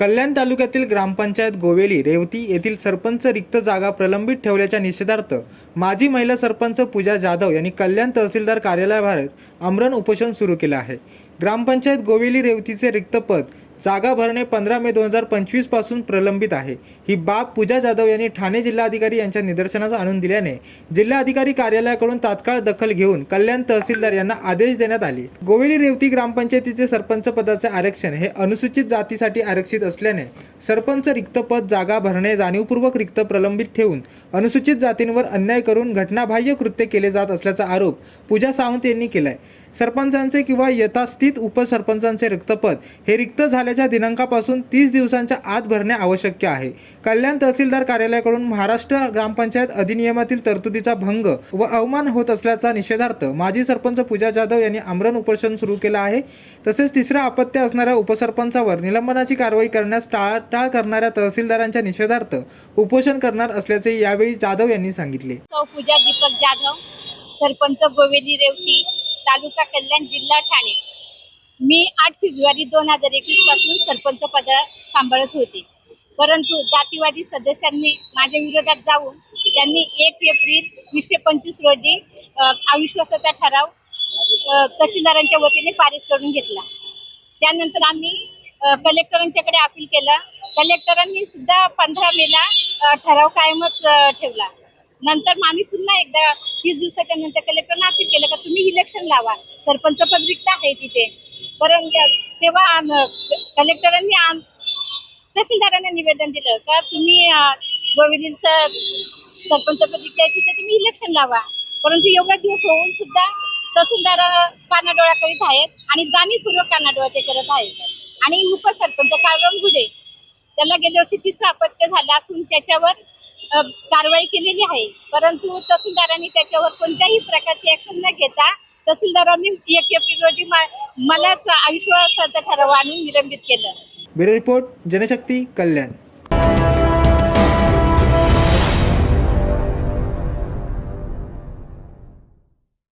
कल्याण तालुक्यातील ग्रामपंचायत गोवेली रेवती येथील सरपंच रिक्त जागा प्रलंबित ठेवल्याच्या निषेधार्थ माजी महिला सरपंच पूजा जाधव यांनी कल्याण तहसीलदार कार्यालयाबाहेर आमरण उपोषण सुरू केलं आहे. ग्रामपंचायत गोवेली रेवतीचे रिक्त पद जागा भरणे पंधरा मे दोन हजार पंचवीसपासून प्रलंबित आहे. ही बाब पूजा जाधव यांनी ठाणे जिल्हाधिकारी यांच्या निदर्शनास आणून दिल्याने जिल्हाधिकारी कार्यालयाकडून तात्काळ दखल घेऊन कल्याण तहसीलदार यांना आदेश देण्यात आले. गोवेली रेवती ग्रामपंचायतीचे सरपंच पदाचे आरक्षण हे अनुसूचित जातीसाठी आरक्षित असल्याने सरपंच रिक्त पद जागा भरणे जाणीवपूर्वक रिक्त प्रलंबित ठेवून अनुसूचित जातींवर अन्याय करून घटनाबाह्य कृत्य केले जात असल्याचा आरोप पूजा सावंत यांनी केलाय. सरपंचांचे किंवा यथास्थित उपसरपंचांचे रिक्तपद हे रिक्त झाले झाल्याच्या दिनांकापासून तीस दिवसांच्या आत भरणे आवश्यक आहे. कल्याण तहसीलदार कार्यालयाकडून महाराष्ट्र ग्रामपंचायत अधिनियमातील तरतुदीचा भंग व अवमान होत असल्याचा निषेधार्थ माजी सरपंच पूजा जाधव यांनी आमरण उपोषण सुरू केलं आहे. तसेच तिसरा अपत्य असणाऱ्या उपसरपंचावर निलंबनाची कारवाई करण्यास टाळाटाळ करणाऱ्या तहसीलदारांच्या निषेधार्थ उपोषण करणार असल्याचे यावेळी जाधव यांनी सांगितले. पूजा दीपक जाधव सरपंच गोविंदी रेवती तालुका कल्याण जिल्हा ठाणे. आठ फेब्रुवारी दोन हजार एकवीसपासून सरपंच पद सांभाळत होते. परंतु जातीवादी सदस्यांनी माझ्या विरोधात जाऊन त्यांनी एक एप्रिल वीसशे पंचवीस रोजी अविश्वासाचा ठराव तहसीलदारांच्या वतीने पारित करून घेतला. त्यानंतर आम्ही कलेक्टरांच्याकडे अपील केलं. कलेक्टरांनी सुद्धा पंधरा मेला ठराव कायमच ठेवला. नंतर मग आम्ही पुन्हा एकदा तीस दिवसाच्या नंतर कलेक्टरनं अपील केलं का तुम्ही इलेक्शन लावा. सरपंच पद रिक्त आहे तिथे. परंतु तेव्हा कलेक्टरांनी तहसीलदारांना निवेदन दिलं का तुम्ही गोविंदचं सरपंच पद रिक्त तिथे तुम्ही इलेक्शन लावा. परंतु एवढा दिवस होऊन सुद्धा तहसीलदार कानाडोळा करीत आहेत आणि जाणीवपूर्वक कानाडोळा ते करत आहेत. आणि उपसरपंच कारण गुडे त्याला गेल्या वर्षी तिसरा अपत्य झाला असून त्याच्यावर कारवाई केलेली आहे. परंतु तहसीलदारांनी त्याच्यावर कोणत्याही प्रकारची ऍक्शन न घेता तहसीलदारांनी एक एप्रिल रोजी मा- मलाच अविश्वासाचा ठराव आणून निलंबित केलं. Bureau report Janshakti Kalyan.